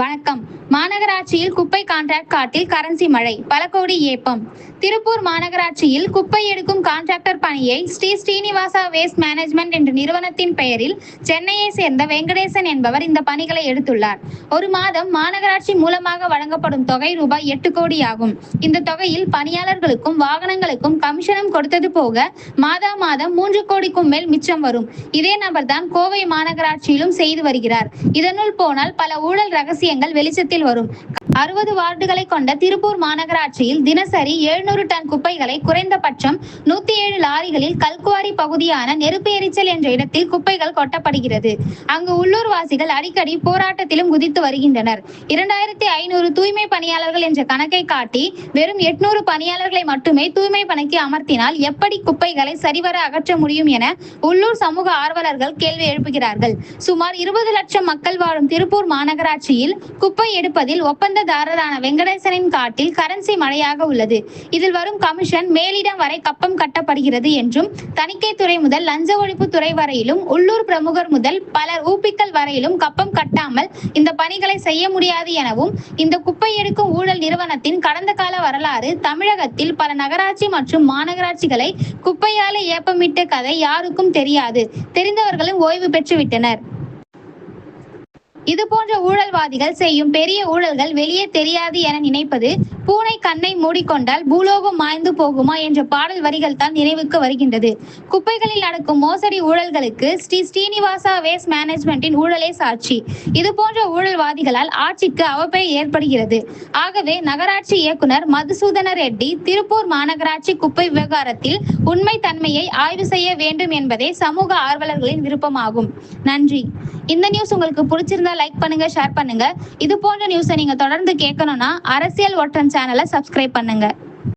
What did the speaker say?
வணக்கம். மாநகராட்சியில் குப்பை கான்ட்ராக்ட் காட்டில் கரன்சி மழை பல கோடி ஏப்பம். திருப்பூர் மாநகராட்சியில் குப்பை எடுக்கும் கான்ட்ராக்டர் பணியை ஸ்ரீ ஸ்ரீனிவாசா வேஸ்ட் மேனேஜ்மெண்ட் என்ற நிறுவனத்தின் பெயரில் சென்னையை சேர்ந்த வெங்கடேசன் என்பவர் இந்த பணிகளை எடுத்துள்ளார். ஒரு மாதம் மாநகராட்சி மூலமாக வழங்கப்படும் தொகை ரூபாய் எட்டு கோடி ஆகும் இந்த தொகையில் பணியாளர்களுக்கும் வாகனங்களுக்கும் கமிஷனும் கொடுத்தது போக மாதா மாதம் மூன்று கோடிக்கும் மேல் மிச்சம் வரும். இதே நபர்தான் கோவை மாநகராட்சியிலும் செய்து வருகிறார். இதனுள் போனால் பல ஊழல் ரகசியங்கள் வெளிச்சத்தில் வரும். அறுபது வார்டுகளை கொண்ட திருப்பூர் மாநகராட்சியில் தினசரி எழுநூறு டன் குப்பைகளை குறைந்தபட்சம் நூத்தி ஏழு லாரிகளில் கல்குவாரி பகுதியான நெருப்பு எரிச்சல் என்ற இடத்தில் குப்பைகள் கொட்டப்படுகிறது. அங்கு உள்ளூர்வாசிகள் அடிக்கடி போராட்டத்திலும் குதித்து வருகின்றனர். இரண்டாயிரத்தி ஐநூறு தூய்மை பணியாளர்கள் என்ற கணக்கை காட்டி வெறும் எட்நூறு பணியாளர்களை மட்டுமே தூய்மை பணிக்கு அமர்த்தினால் எப்படி குப்பைகளை சரிவர அகற்ற முடியும் என உள்ளூர் சமூக ஆர்வலர்கள் கேள்வி எழுப்புகிறார்கள். சுமார் இருபது லட்சம் மக்கள் வாழும் திருப்பூர் மாநகராட்சியில் குப்பை எடுப்பதில் ஒப்பந்ததாரரான வெங்கடேசனின் காட்டில் கரன்சி மழையாக உள்ளது. இதில் வரும் கமிஷன் மேலிடம் வரை கப்பம் கட்டப்படுகிறது என்றும் தணிக்கைத்துறை முதல் லஞ்ச ஒழிப்பு துறை வரையிலும் உள்ளூர் பிரமுகர் முதல் பலர் ஊப்பிக்கல் வரையிலும் கப்பம் கட்டாமல் இந்த பணிகளை செய்ய முடியாது எனவும் இந்த குப்பை எடுக்கும் ஊழல் நிறுவனத்தின் கடந்த கால வரலாறு தமிழகத்தில் பல நகராட்சி மற்றும் மாநகராட்சிகளை குப்பையால ஏப்பமிட்ட கதை யாருக்கும் தெரியாது. தெரிந்தவர்களும் ஓய்வு பெற்று விட்டனர் இது போன்ற ஊழல்வாதிகள் செய்யும் பெரிய ஊழல்கள் வெளியே தெரியாது என நினைப்பது பூனை கண்ணை மூடிக்கொண்டால் பூலோகம் மாய்ந்து போகுமா என்ற பாடல் வரிகள் தான் நினைவுக்கு வருகின்றது. குப்பைகளில் நடக்கும் மோசடி ஊழல்களுக்கு ஸ்ரீ ஸ்ரீனிவாசா வேஸ்ட் மேனேஜ்மெண்டின் ஊழலே சாட்சி. இது போன்ற ஊழல்வாதிகளால் ஆட்சிக்கு அவப்பெயர் ஏற்படுகிறது. ஆகவே நகராட்சி இயக்குனர் மதுசூதன ரெட்டி திருப்பூர் மாநகராட்சி குப்பை விவகாரத்தில் உண்மை தன்மையை ஆய்வு செய்ய வேண்டும் என்பதே சமூக ஆர்வலர்களின் விருப்பமாகும். நன்றி. இந்த நியூஸ் உங்களுக்கு பிடிச்சிருந்தா லைக் பண்ணுங்க ஷேர் பண்ணுங்க. இது போன்ற நியூஸை நீங்க தொடர்ந்து கேட்கணும்னா அரசியல் ஒற்றன் சேனலை சப்ஸ்கிரைப் பண்ணுங்க.